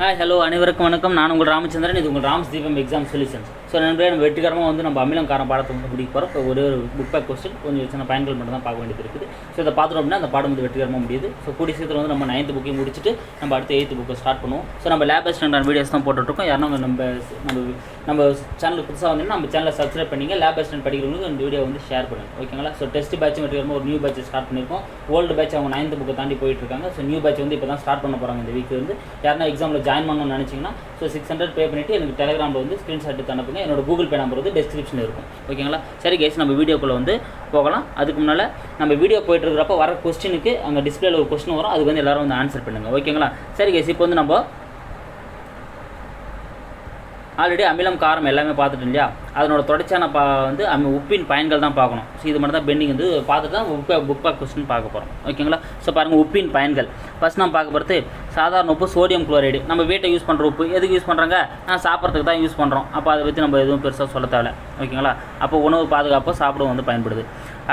Hi hello அனைவருக்கும் வணக்கம். நான் உங்கள் ராமச்சந்திரன். இது உங்கள் ராம்ஸ் தீபம் எக்ஸாம் சொல்யூஷன்ஸ் ஸோ நண்பரே நம்ம வெற்றிகரமாக வந்து நம்ம அமிலம் காரம் பாடத்தை வந்து முடிக்க போகிறோம் இப்போ ஒரே ஒரு புக் பேக் கொஸ்டின் கொஞ்சம் சின்ன பயன்கள் மட்டும் தான் பார்க்க வேண்டியது இருக்குது. ஸோ இதை பார்த்துட்டோம் அப்படின்னா அந்த பாடம் வந்து வெற்றிகரமாக முடியுது. ஸோ கூடிய சீக்கிரம் வந்து நம்ம நைன்த் புக்கையும் முடிச்சுட்டு நம்ம அடுத்த எயித்து புக்கை ஸ்டார்ட் பண்ணுவோம். ஸோ நம்ம லேப் அசிஸ்டன்ட் வீடியோஸ் தான் போட்டுட்ருக்கோம். யாரும் நம்ம நம்ம நம்ம சேனலுக்கு புதுசாக வந்து நம்ம சேனலை சப்ஸ்கிரைப் பண்ணிங்க. லேப் அசிஸ்டன்ட் படிக்கிறவங்களுக்கு இந்த வீடியோ வந்து ஷேர் பண்ணுங்கள் ஓகேங்களா ஸோ டெஸ்ட் பேட்ச் வெற்றிகரமாக ஒரு நியூ பேட்ச் ஸ்டார்ட் பண்ணியிருக்கோம். ஓல்டு பேட்ச் அவங்க நைன்த் புக்கை தாண்டி போயிட்டு இருக்காங்க ஸோ நியூ பேட்ச் வந்து இப்போ தான் ஸ்டார்ட் பண்ண போகிறாங்க இந்த வீக் வந்து யாருன்னா எக்ஸாமில் ஜாயின் பண்ணணும்னு நினச்சிங்கன்னா ஸோ சிக்ஸ் ஹண்ட்ரட் பே பண்ணிவிட்டு எனக்கு டெலிகிராமில் வந்து ஸ்க்ரீன்ஷாட் அனுப்புங்க. என்னோடய என்னோட கூகுள் பே நம்பர் வந்து டிஸ்கிரிப்ஷனில் இருக்கும். ஓகேங்களா சரி கேஸ் நம்ம வீடியோக்குள்ளே வந்து போகலாம். அதுக்கு முன்னால் நம்ம வீடியோ போயிட்டு இருக்கிறப்ப வர கொஸ்டினுக்கு அங்கே டிஸ்பிளேல ஒரு கொஸ்டின் வரும். அதுக்கு வந்து எல்லாரும் வந்து ஆன்சர் பண்ணுங்கள் ஓகேங்களா சரி கேஸ் இப்போ வந்து நம்ம ஆல்ரெடி அமிலம் காரம் எல்லாமே பார்த்துட்டு இல்லையா? அதனோட தொடர்ச்சியான பா வந்து அமி உப்பின் பயன்கள் தான் பார்க்கணும். ஸோ இது மட்டும் தான் பெண்டிங் வந்து பார்த்துட்டு தான் புக் புக் பேக் கொஸ்டின் பார்க்க போகிறோம் ஓகேங்களா ஸோ பாருங்கள் உப்பின் பயன்கள். ஃபஸ்ட் நம்ம பார்க்க போகிறது சாதாரண உப்பு சோடியம் குளோரைடு நம்ம வீட்டை யூஸ் பண்ணுற உப்பு எதுக்கு யூஸ் பண்ணுறாங்க நான் சாப்பிட்றதுக்கு தான் யூஸ் பண்ணுறோம் அப்போ அதை பற்றி நம்ம எதுவும் பெருசாக சொல்ல தேவை ஓகேங்களா? அப்போ உணவு பாதுகாப்பாக சாப்பிட வந்து பயன்படுது.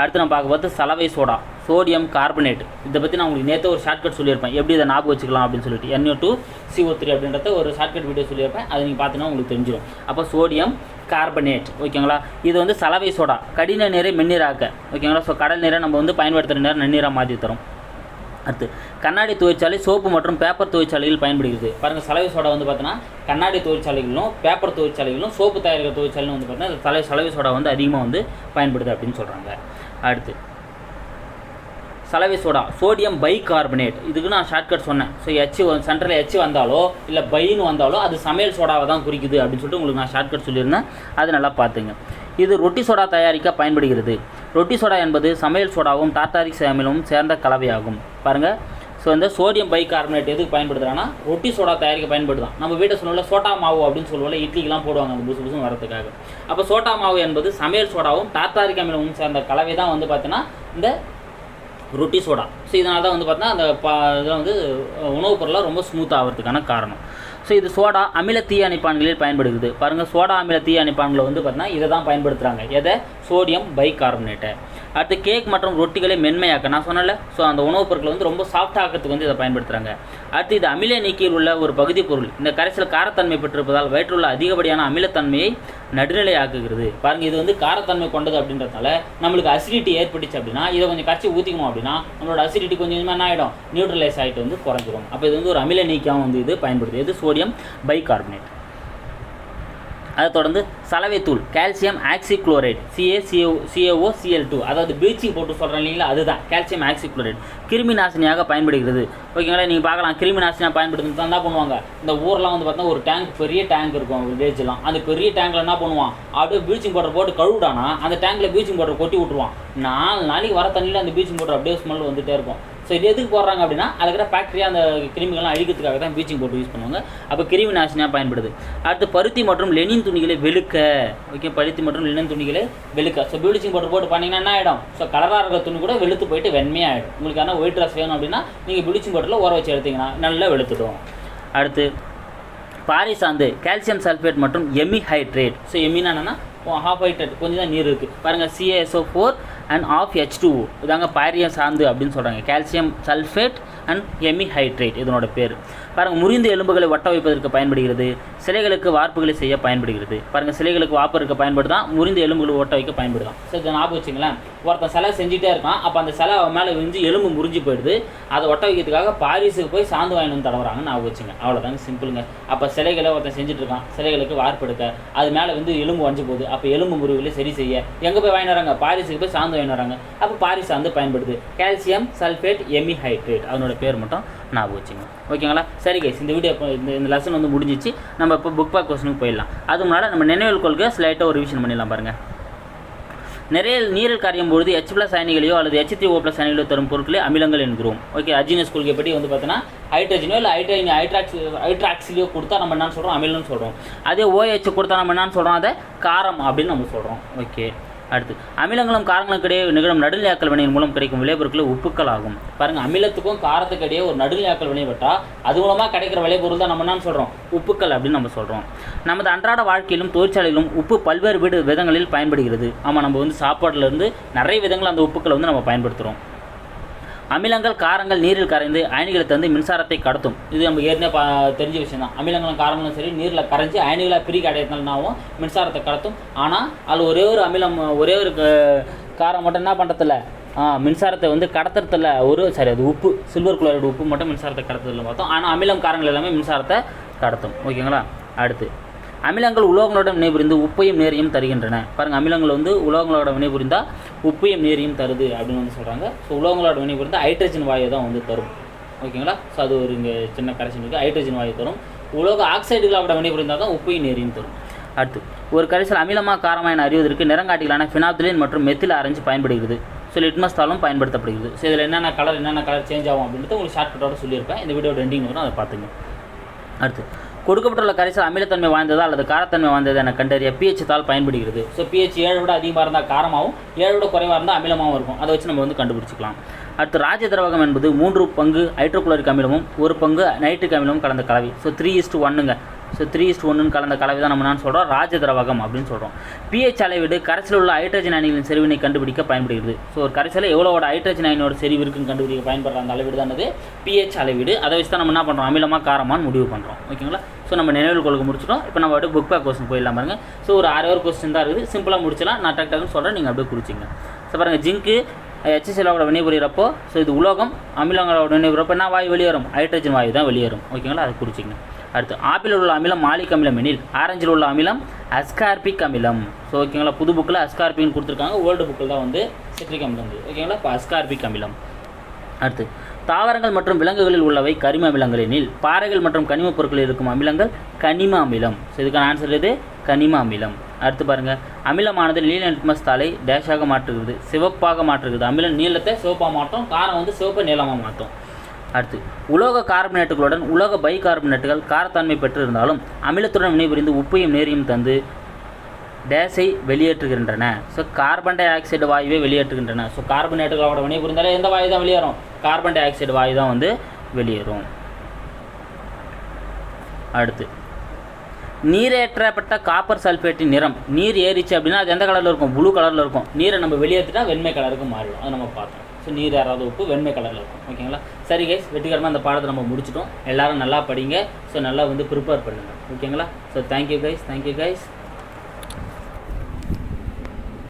அடுத்து நம்ம பார்க்க பார்த்து சலவை சோடா சோடியம் கார்பனேட் இதை பற்றி நான் உங்களுக்கு நேற்று ஒரு ஷார்ட்கட் சொல்லியிருப்பேன். எப்படி இதை ஞாபகம் வச்சுக்கலாம் அப்படின்னு சொல்லிட்டு. என்ஓ டூ சிஓ த்ரீ அப்படின்றத ஒரு ஷார்ட்கட் வீடியோ சொல்லியிருப்பேன். அதை நீங்கள் பார்த்தீங்கன்னா உங்களுக்கு தெரிஞ்சிடும் அப்போ சோடியம் கார்பனேட் ஓகேங்களா? இது வந்து சலவை சோடா. கடின நீரை மென்னீராக்க ஓகேங்களா? ஸோ கடல் நீரை நம்ம வந்து பயன்படுத்துகிற நேரம் நன்னீராக மாற்றி தரும். அடுத்து கண்ணாடி தொழிற்சாலை சோப்பு மற்றும் பேப்பர் தொழிற்சாலையில் பயன்படுகிறது. பாருங்கள் சலவை சோடா வந்து பார்த்தீங்கன்னா கண்ணாடி தொழிற்சாலைகளும் பேப்பர் தொழிற்சாலைகளும் சோப்பு தயாரிக்கிற தொழிற்சாலையும் வந்து பார்த்தீங்கன்னா தலை சலவை சோடா வந்து அதிகமாக வந்து பயன்படுது அப்படின்னு சொல்கிறாங்க அடுத்து சலவை சோடா சோடியம் பை கார்பனேட் இதுக்கு நான் ஷார்ட்கட் சொன்னேன். ஸோ எச்சு சென்டரில் எச்சு வந்தாலோ இல்லை பைன்னு வந்தாலோ அது சமையல் சோடாவை தான் குறிக்குது அப்படின்னு சொல்லிட்டு உங்களுக்கு நான் ஷார்ட்கட் சொல்லியிருந்தேன். அது நல்லா பார்த்துங்க. இது ரொட்டி சோடா தயாரிக்க பயன்படுகிறது. ரொட்டி சோடா என்பது சமையல் சோடாவும் டாட்டாரிக் அமிலமும் சேர்ந்த கலவையாகும். பாருங்கள் ஸோ இந்த சோடியம் பை கார்பனேட் எதுக்கு பயன்படுத்துகிறான்னா ரொட்டி சோடா தயாரிக்க பயன்படுதான். நம்ம வீட்டை சொல்லல சோட்டா மாவு அப்படின்னு சொல்லுவோம்ல இட்லிக்கெலாம் போடுவாங்க அந்த புதுசு புதுசும் வரதுக்காக அப்போ சோட்டா மாவு என்பது சமையல் சோடாவும் டாட்டாரிக் அமிலமும் சேர்ந்த கலவை தான் வந்து பார்த்தீங்கன்னா இந்த ரொட்டி சோடா. ஸோ இதனால தான் வந்து பார்த்தீங்கன்னா அந்த பா இதில் வந்து உணவுப் பொருளாக ரொம்ப ஸ்மூத் ஆகிறதுக்கான காரணம். ஸோ இது சோடா அமில தீ அணைப்பான்களில் பயன்படுகிறது. பாருங்கள் சோடா அமில தீ அணைப்பான்களை வந்து பார்த்தீங்கன்னா இதை தான் பயன்படுத்துகிறாங்க எதை? சோடியம் பை கார்பனேட்டை அடுத்து கேக் மற்றும் ரொட்டிகளை மென்மையாக்க நான் சொன்னல ஸோ அந்த உணவுப் பொருட்களை வந்து ரொம்ப சாஃப்ட் ஆக்கிறதுக்கு வந்து இதை பயன்படுத்துகிறாங்க அடுத்து இது அமில நீக்கியில் உள்ள ஒரு பகுதி பொருள். இந்த கரைசல் காரத்தன்மை பெற்றிருப்பதால் வயிற்றுள்ள அதிகப்படியான அமிலத்தன்மையை நடுநிலையாக்குகிறது. பாருங்கள் இது வந்து காரத்தன்மை கொண்டது அப்படின்றதுனால நம்மளுக்கு அசிடிட்டி ஏற்பட்டுச்சு அப்படின்னா இதை கொஞ்சம் கரைச்சி ஊற்றிக்கணும் அப்படின்னா நம்மளோட அசிடிட்டி கொஞ்சம் கொஞ்சமாக என்ன ஆகிடும் நியூட்ரலைஸ் ஆகிட்டு வந்து குறைஞ்சிரும். அப்போ இது வந்து ஒரு அமில நீக்கியாகவும் வந்து இது பயன்படுது. இது சோடியம் பைகார்பனேட் அதை தொடர்ந்து சலவைத்தூள் calcium oxychloride CA CO CAO CL two அதாவது ப்ளீச்சிங் போட்டு சொல்கிறேன் இல்லைங்களா? அதுதான் கால்சியம் ஆக்சிக்ளோரைட் கிருமி நாசினியாக பயன்படுகிறது. ஓகேங்களா? நீங்கள் பார்க்கலாம். கிருமி நாசினியாக பயன்படுத்துறது தான் என்ன பண்ணுவாங்க? இந்த ஊரெலாம் வந்து பார்த்தா ஒரு டேங்க் பெரிய டேங்க் இருக்கும் வில்லேஜ்லாம் அந்த பெரிய டேங்கில் என்ன பண்ணுவான்? அப்படியே ப்ளீச்சிங் பவுடர் போட்டு கழுவிடானா அந்த டேங்கில் ப்ளீச்சிங் பவுடர் கொட்டி விட்ருவான் நாலு நாளைக்கு வர தண்ணியில் அந்த ப்ளீச்சிங் பவுடர் அப்படியே ஸ்மெல் வந்துட்டே இருக்கும். ஸோ இது எதுக்கு போடுறாங்க அப்படின்னா அதில் ஃபேக்ட்ரியாக அந்த கிருமிகள்லாம் அழிக்கிறதுக்காக தான் ப்ளீச்சிங் போட்டு யூஸ் பண்ணுவாங்க. அப்போ கிருமி நாசினியாக பயன்படுது. அடுத்து பருத்தி மற்றும் லெனின் துணிகளை வெளுக்க. ஓகே பருத்தி மற்றும் லெனின் துணிகளை வெளுக்க. ஸோ ப்ளீச்சிங் பவுடர் போட்டு பண்ணிங்கன்னா என்ன ஆகிடும் ஸோ கலராக இருக்கிற துணி கூட வெளுத்து போயிட்டு வெண்மையாகிடும் உங்களுக்கு ஆனால் ஒயிட் ட்ரெஸ் வேணும் அப்படின்னா நீங்கள் ப்ளீச்சிங் பவுடரில் ஊற வச்சு எடுத்தீங்கன்னா நல்லா வெளுத்துடும். அடுத்து பாரிசாந்து கால்சியம் சல்ஃபேட் மற்றும் எமி ஹைட்ரேட் ஸோ எமினா என்னென்னா ஹாஃப் ஹைட்ரேட் கொஞ்சம் தான் நீர் இருக்குது பாருங்கள் CASO four and half H two இதாங்க பாரியம் சாந்து அப்படின்னு சொல்கிறாங்க calcium sulphate and hemi hydrate இதனோட பேர். பாருங்கள் முறிந்த எலும்புகளை ஒட்ட வைப்பதற்கு பயன்படுகிறது சிலைகளுக்கு வார்ப்புகளை செய்ய பயன்படுகிறது. பாருங்கள் சிலைகளுக்கு வார்ப்பு இருக்க பயன்படுதான் முறிந்த எலும்புகளை ஒட்ட வைக்க பயன்படுதான் சரி இதை ஞாபகம் வச்சுங்களேன். ஒருத்தன் சிலை செஞ்சுட்டே இருக்கான் அப்போ அந்த சிலை அவன் மேலே விரிஞ்சு எலும்பு முறிஞ்சு போயிடுது. அதை ஒட்ட வைக்கிறதுக்காக பாரிஸுக்கு போய் சாந்து வாங்கி வந்து தடவுறாங்க ஞாபகம் வச்சுங்க. அவ்வளோதாங்க சிம்பிளுங்க. அப்போ சிலைகளை ஒருத்தன் செஞ்சுட்டு இருக்கான் சிலைகளுக்கு வார்ப்பு எடுக்க. அது மேலே வந்து எலும்பு வஞ்சு போகுது. அப்போ எலும்பு முறிவுகளை சரி செய்ய. எங்கே போய் வாங்கி வராங்க? பாரிஸுக்கு போய் சாந்து வாங்கி வராங்க. அப்போ பாரிஸ் சாந்து பயன்படுது. கால்சியம் சல்ஃபேட் எமி ஹைட்ரேட் அதனோட பேர் மட்டும் ஞாபகம் வச்சுங்க. ஓகேங்களா? சரி கைஸ் இந்த வீடியோ இப்போ இந்த இந்த லெசன் வந்து முடிஞ்சிச்சு. நம்ம இப்போ புக் பேக் கொஸ்டினுக்கு போயிடலாம். அது முன்னால் நம்ம நினைவில் கொள்கை ஸ்லைட்டாக ஒரு ரிவிஷன் பண்ணிடலாம் பாருங்கள் நிறைய நீரில் கரையும் பொழுது எச் பிளஸ் அயனிகளையோ அல்லது எச் த்ரீ ஓ பிளஸ் அயனிகளோ தரும் பொருட்களை அமிலங்கள் என்கிறோம். ஓகே அஜினஸ் கொள்கை படி வந்து பார்த்தீங்கன்னா ஹைட்ரஜனோ இல்லை ஹைட்ரஜன் ஹைட்ராக்சி ஹைட்ராக்சிலியோ கொடுத்தா நம்ம என்னன்னு சொல்கிறோம் அமிலம்னு சொல்கிறோம் அதே ஓஹெச் கொடுத்தா நம்ம என்னன்னு சொல்கிறோம் அதை காரம் அப்படின்னு நம்ம சொல்கிறோம் ஓகே அடுத்து அமிலங்களும் காரங்களுக்கும் இடையே நிகழும் நடுநிலையாக்கல் வினையின் மூலம் கிடைக்கும் விளைபொருட்கள் உப்புக்கள் ஆகும். பாருங்கள் அமிலத்துக்கும் காரத்துக்கு இடையே ஒரு நடுநிலையாக்கல் வினை விட்டால் அது மூலமாக கிடைக்கிற விளைபொருள் தான் நம்ம என்ன சொல்கிறோம் உப்புக்கள் அப்படின்னு நம்ம சொல்கிறோம் நமது அன்றாட வாழ்க்கையிலும் தொழிற்சாலையிலும் உப்பு பல்வேறு வீடு விதங்களில் பயன்படுகிறது. ஆமாம் நம்ம வந்து சாப்பாடுல இருந்து நிறைய விதங்கள் அந்த உப்புக்களை வந்து நம்ம பயன்படுத்துகிறோம் அமிலங்கள் காரங்கள் நீரில் கரைந்து அயனிகளை தந்து மின்சாரத்தை கடத்தும். இது நம்ம ஏற்கனவே பா தெரிஞ்ச விஷயம் தான் அமிலங்களும் காரங்களும் சரி நீரில் கரைஞ்சி அயனிகளை பிரிக்க அடையிறதுனாலும் மின்சாரத்தை கடத்தும். ஆனால் அது ஒரே ஒரு அமிலம் ஒரே ஒரு காரம் மட்டும் என்ன பண்ணுறதில்ல ஆ மின்சாரத்தை வந்து கடத்துறதில்ல. ஒரு சரி அது உப்பு சில்வர் குளோரைடு உப்பு மட்டும் மின்சாரத்தை கடத்துறதுல பார்த்தோம். ஆனால் அமிலம் காரங்கள் எல்லாமே மின்சாரத்தை கடத்தும். ஓகேங்களா? அடுத்து. அமிலங்கள் உலோகங்களுடன் வினைபுரிந்து உப்பையும் நேரையும் தருகின்றன. பாருங்கள் அமிலங்கள் வந்து உலோகங்களோட வினைபுரிந்தால் உப்பையும் நேரையும் தருது அப்படின்னு வந்து சொல்கிறாங்க ஸோ உலோகங்களோட வினைபுரிந்தால் ஹைட்ரஜன் வாயு தான் வந்து தரும். ஓகேங்களா ஸோ அது ஒரு இங்கே சின்ன கரெக்ஷன் இருக்குது ஹைட்ரஜன் வாயு தரும். உலோக ஆக்சைடுகளோட வினைபுரிந்தால் தான் உப்பையும் நேரையும் தரும். அடுத்து ஒரு கரைசல் அமிலமாக காரமாக என அறிவதற்கு நிறங்காட்டிகளான ஃபினாப்திலின் மற்றும் மெத்தில் அரைஞ்சு பயன்படுகிறது. ஸோ லிட்மஸ் தாளும் பயன்படுத்தப்படுகிறது. ஸோ இதில் என்னென்ன கலர் என்னென்ன கலர் சேஞ்ச் ஆகும் அப்படின்றது உங்களுக்கு ஷார்ட்கட்டோட சொல்லியிருப்பேன். இந்த வீடியோ ரெண்டிங் வரும் அதை பார்த்துங்க அடுத்து கொடுக்கப்பட்டுள்ள கரைசல் அமிலத்தன்மை வாய்ந்ததா அல்லது காரத்தன்மை வாய்ந்ததா என கண்டறிய பிஹெச் தால் பயன்படுகிறது. ஸோ பிஹெச் ஏழை விட அதிகமாக இருந்தால் காரமாகவும் ஏழை விட குறைவாக இருந்தால் அமிலமாகவும் இருக்கும். அதை வச்சு நம்ம வந்து கண்டுபிடிச்சிக்கலாம். அடுத்து ராஜ திரவகம் என்பது மூன்று பங்கு ஹைட்ரோகுளோரிக் அமிலமும் ஒரு பங்கு நைட்ரிக் அமிலமும் கலந்த கலவை. ஸோ த்ரீ இஸ்ட் ஒன்னுங்க ஸோ த்ரீ இஸ்ட் ஒன்றுன்னு கலந்த கலவை தான் நம்ம நான் சொல்கிறோம் ராஜ திரவகம் அப்படின்னு சொல்கிறோம் பிஹெச் அளவீடு கரைசலில் உள்ள ஹைட்ரஜன் அயனிகளின் செறிவினை கண்டுபிடிக்க பயன்படுகிறது. ஸோ ஒரு கரைசலில் எவ்வளோட ஹைட்ரஜன் அயனோட செறிவு இருக்குன்னு கண்டுபிடிக்க பயன்படுற அந்த அளவீடு தான் பிஹெச் அளவீடு அதை வச்சு தான் நம்ம என்ன பண்ணுறோம் அமிலமாக காரமானு முடிவு பண்ணுறோம் ஓகேங்களா ஸோ நம்ம நினைவு கொள்கை முடிச்சிட்டோம். இப்போ நம்ம அப்படியே புக் பேக் கொஸ்டின் போயிடலாம் பாருங்கள் ஸோ ஒரு ஆறு ஒரு கொஸ்டின் தான் இருக்குது. சிம்பிளாக முடிச்சலாம் நான் டக் டக்குன்னு சொல்கிறேன் நீங்கள் அப்படியே குறிச்சிங்க ஸோ பாருங்கள் ஜிங்க்கு ஹெச்சிஎலோட வினைபுரியறப்போ ஸோ இது உலோகம் அமிலங்களோட வினைபுரியப்போ என்ன வாயு வெளியேறும்? ஹைட்ரஜன் வாயு தான் வெளியேறும். ஓகேங்களா அதை குறிச்சிங்க அடுத்து ஆப்பிளில் உள்ள அமிலம் மாலிக் அமிலம் எனில் ஆரஞ்சில் உள்ள அமிலம் அஸ்கார்பிக் அமிலம். ஸோ ஓகேங்களா புது புக்கில் அஸ்கார்பிக்னு கொடுத்துருக்காங்க. ஓல்டு புக்கில் தான் வந்து சிட்ரிக் அமிலம் ஓகேங்களா இப்போ அஸ்கார்பிக் அமிலம். அடுத்து தாவரங்கள் மற்றும் விலங்குகளில் உள்ளவை கரிம அமிலங்கள் எனில் பாறைகள் மற்றும் கனிமப் பொருட்களில் இருக்கும் அமிலங்கள் கனிம அமிலம். ஸோ இதுக்கான ஆன்சர் எது? கனிம அமிலம். அடுத்து பாருங்கள் அமிலமானது நீல நிட்மஸ் தாளை டேஷாக மாற்றுகிறது சிவப்பாக மாற்றுகிறது. அமிலம் நீளத்தை சிவப்பாக மாற்றும் காரம் வந்து சிவப்பு நீளமாக மாற்றும். அடுத்து உலோக கார்பனேட்டுகளுடன் உலோக பை கார்பனேட்டுகள் காரத்தன்மை பெற்றிருந்தாலும் அமிலத்துடன் வினைபுரிந்து உப்பையும் நேரையும் தந்து டேஸை வெளியேற்றுகின்றன. ஸோ கார்பன் டை ஆக்சைடு வாயுவை வெளியேற்றுகின்றன. ஸோ கார்பனேட்டுகளோட வினைபுரிந்தாலே எந்த வாயு தான் வெளியேறும்? கார்பன் டை ஆக்சைடு வாயு தான் வந்து வெளியேறும். அடுத்து நீரேற்றப்பட்ட காப்பர் சல்ஃபேட்டின் நிறம். நீர் ஏறிச்சு அப்படின்னா அது எந்த கலரில் இருக்கும்? ப்ளூ கலரில் இருக்கும். நீரை நம்ம வெளியேற்றினா வெண்மை கலருக்கு மாறிடும். அதை நம்ம பார்த்தோம். ஸோ நீர் ஏறாத உப்பு வெண்மை கலரில் இருக்கும். ஓகேங்களா? சரி கைஸ் வெற்றிகரமாக அந்த பாடத்தை நம்ம முடிச்சிட்டோம். எல்லோரும் நல்லா படிங்க. ஸோ நல்லா வந்து ப்ரிப்பேர் பண்ணுங்கள் ஓகேங்களா? So thank you guys thank you guys